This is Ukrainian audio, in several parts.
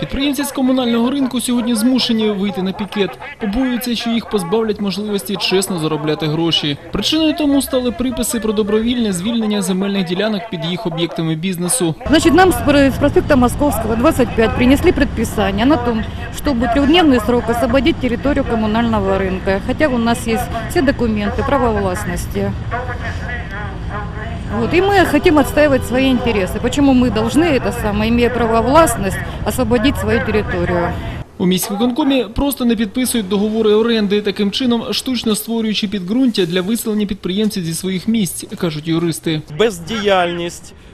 Підприємці з комунального ринку сьогодні змушені вийти на пікет. Побоюються, що їх позбавлять можливості чесно заробляти гроші. Причиною тому стали приписи про добровільне звільнення земельних ділянок під їх об'єктами бізнесу. Значит, нам с про- с проспекта Московского, 25, принесли предписание на том, чтобы трехдневный срок освободить территорию коммунального рынка. Хотя у нас есть все документы, право властности. Вот, и мы хотим отстаивать свои интересы. Почему мы должны, это самое, имея право властность, освободить свою территорию? У міськвиконкомі просто не підписують договори оренди, таким чином штучно створюючи підґрунтя для виселення підприємців зі своїх місць, кажуть юристи. бездіяльність, е,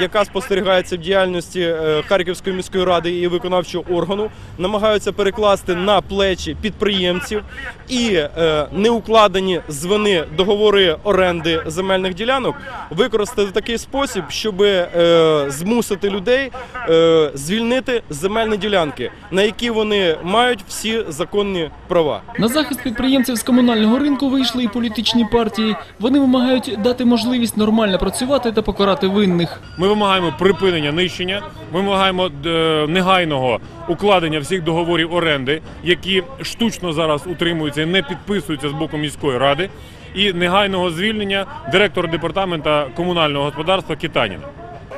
яка спостерігається в діяльності е, Харківської міської ради і виконавчого органу, намагаються перекласти на плечі підприємців і е, неукладені з вини договори оренди земельних ділянок використати в такий спосіб, щоб е, змусити людей е, звільнити земельні ділянки, на які вони мають всі законні права. На захист підприємців з комунального ринку вийшли і політичні партії. Вони вимагають дати можливість нормально працювати та покарати винних. Ми вимагаємо припинення нищення, ми вимагаємо е, негайного укладення всіх договорів оренди, які штучно зараз утримуються і не підписуються з боку міської ради, і негайного звільнення директора департамента комунального господарства Китаніна.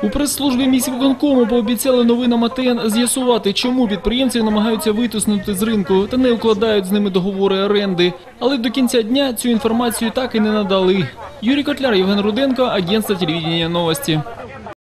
У прес-службі міськвиконкому пообіцяли новинам АТН з'ясувати, чому підприємці намагаються витиснути з ринку та не укладають з ними договори оренди. Але до кінця дня цю інформацію так і не надали. Юрій Котляр, Євген Руденко, агентство телевідення новості.